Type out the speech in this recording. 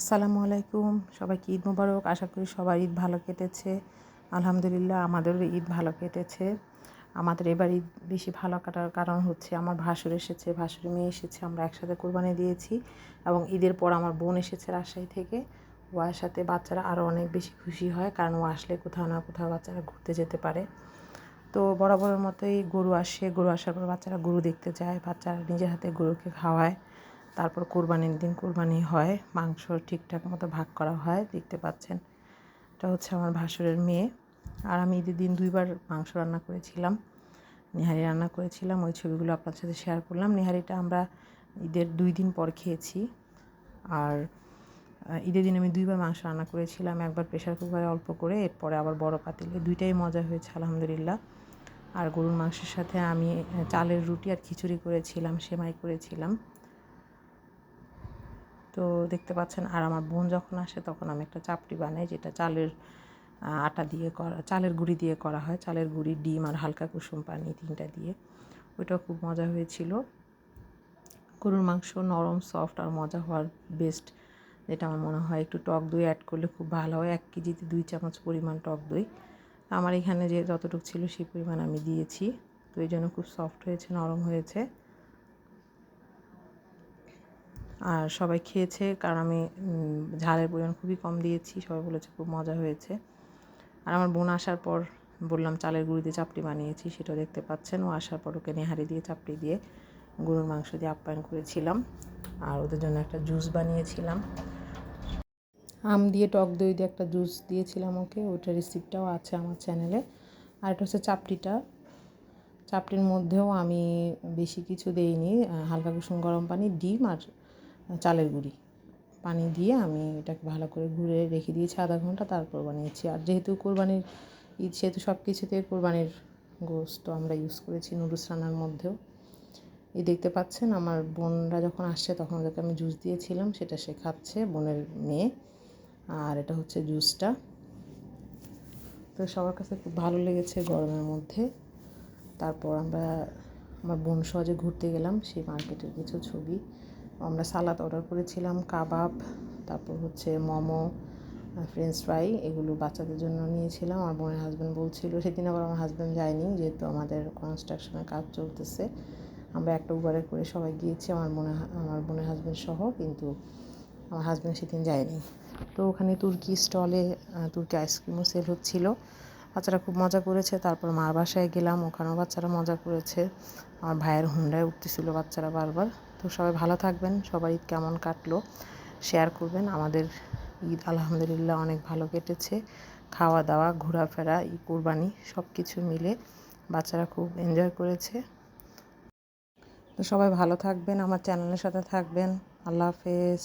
আসসালামু আলাইকুম। সবাইকে ঈদ মুবারক? আশা করি সবার ঈদ ভালো কেটেছে। আলহামদুলিল্লাহ আমাদেরও ঈদ ভালো কেটেছে। আমাদের এবার ঈদ বেশি ভালো কাটার কারণ হচ্ছে আমার ভাসুর এসেছে ভাসুর মেয়ে এসেছে, আমরা একসাথে কোরবানি দিয়েছি এবং ঈদের পর আমার বোন এসেছে রাজশাহী থেকে। ও সাথে বাচ্চারা আরও অনেক বেশি খুশি হয়, কারণ ও আসলে কোথাও না কোথাও বাচ্চারা ঘুরতে যেতে পারে। তো বরাবরের মতোই গরু আসে, গরু আসার পর বাচ্চারা গরু দেখতে যায়, বাচ্চারা নিজের হাতে গরুকে খাওয়ায়। তারপর কোরবানির দিন কোরবানি হয়, মাংস ঠিকঠাক মতো ভাগ করা হয়, দেখতে পাচ্ছেন। এটা হচ্ছে আমার ভাসুরের মেয়ে। আর আমি ঈদের দিন দুইবার মাংস রান্না করেছিলাম। নিহারি রান্না করেছিলাম, ওই ছবিগুলো আপনার সাথে শেয়ার করলাম। নিহারিটা আমরা ঈদের দুই দিন পর খেয়েছি। আর ঈদের দিন আমি দুইবার মাংস রান্না করেছিলাম, একবার প্রেশার কুকারে অল্প করে, এরপরে আবার বড় পাতিলে। দুইটাই মজা হয়েছে, আলহামদুলিল্লাহ। আর গরুর মাংসের সাথে আমি চালের রুটি আর খিচুড়ি করেছিলাম, সেমাই করেছিলাম। তো দেখতে পাচ্ছেন, আর আমার বোন যখন আসে তখন আমি একটা চাপটি বানাই যেটা চালের আটা দিয়ে করা, চালের গুঁড়ি দিয়ে করা হয়। চালের গুঁড়ি, ডিম আর হালকা কুসুম পানি তিনটা দিয়ে। ওইটাও খুব মজা হয়েছিল। গরুর মাংস নরম সফট আর মজা হওয়ার বেস্ট যেটা আমার মনে হয় একটু টক দই অ্যাড করলে খুব ভালো হয়। এক কেজিতে দুই চামচ পরিমাণ টক দই। আমার এখানে যে যতটুকু ছিল সেই পরিমাণ আমি দিয়েছি। তো এই জন্য খুব সফট হয়েছে, নরম হয়েছে। আর সবাই খেয়েছে, কারণ আমি ঝালের পরিমাণ খুবই কম দিয়েছি, সবাই বলেছে খুব মজা হয়েছে। আর আমার বোন আসার পর বললাম, চালের গুঁড়ি দিয়ে চাপটি বানিয়েছি সেটাও দেখতে পাচ্ছেন। ও আসার পর ওকে নেহারি দিয়ে চাপটি দিয়ে গরুর মাংস দিয়ে আপ্যায়ন করেছিলাম। আর ওদের জন্য একটা জুস বানিয়েছিলাম। আম দিয়ে, টক দই দিয়ে একটা জুস দিয়েছিলাম ওকে। ওইটা রেসিপিটাও আছে আমার চ্যানেলে। আর এটা হচ্ছে চাপটিটা। চাপটির মধ্যেও আমি বেশি কিছু দেইনি, হালকা কুসুম গরম পানি, ডিম আর চালের গুঁড়ি। পানি দিয়ে আমি এটাকে ভালো করে ঘুরে রেখে দিয়েছি আধা ঘণ্টা, তারপর বানিয়েছি। আর যেহেতু কোরবানির ঈদ, সেহেতু সব কিছুতে কোরবানির গোস্ত আমরা ইউজ করেছি নুডলস রান্নার মধ্যেও। এই দেখতে পাচ্ছেন আমার বোনরা যখন আসছে তখন ওদেরকে আমি জুস দিয়েছিলাম, সেটা সে খাচ্ছে বোনের মেয়ে। আর এটা হচ্ছে জুসটা তো সবার কাছে খুব ভালো লেগেছে গরমের মধ্যে। তারপর আমরা, আমার বোন সহজে ঘুরতে গেলাম, সেই মার্কেটের কিছু ছবি। আমরা সালাদ অর্ডার করেছিলাম, কাবাব, তারপর হচ্ছে মোমো ফ্রেঞ্চ ফ্রাই এগুলো বাচ্চাদের জন্য নিয়েছিলাম। আমার বোনের হাজব্যান্ড বলছিল, সেদিন আবার আমার হাজব্যান্ড যায়নি, যেহেতু আমাদের কনস্ট্রাকশনের কাজ চলতেছে। আমরা একটা উবারে করে সবাই গিয়েছি, আমার মনে আমার বোনের হাজব্যান্ড সহ, কিন্তু আমার হাজব্যান্ড সেদিন যায়নি। তো ওখানে তুর্কি স্টলে তুর্কি আইসক্রিমও সেল হচ্ছিল। বাচ্চারা খুব মজা করেছে, তারপর মার বাসায় গেলাম, ওখানেও বাচ্চারা মজা করেছে। আমার ভাইয়ের হুন্ডায় উঠতেছিল বাচ্চারা বারবার। তো সবাই ভালো থাকবেন সবার ঈদ কেমন কাটলো শেয়ার করবেন। আমাদের ঈদ আলহামদুলিল্লাহ অনেক ভালো কেটেছে। খাওয়া দাওয়া, ঘোরাফেরা, ই কোরবানি সব কিছু মিলে বাচ্চারা খুব এনজয় করেছে। তো সবাই ভালো থাকবেন, আমার চ্যানেলের সাথে থাকবেন। আল্লাহ হাফেজ।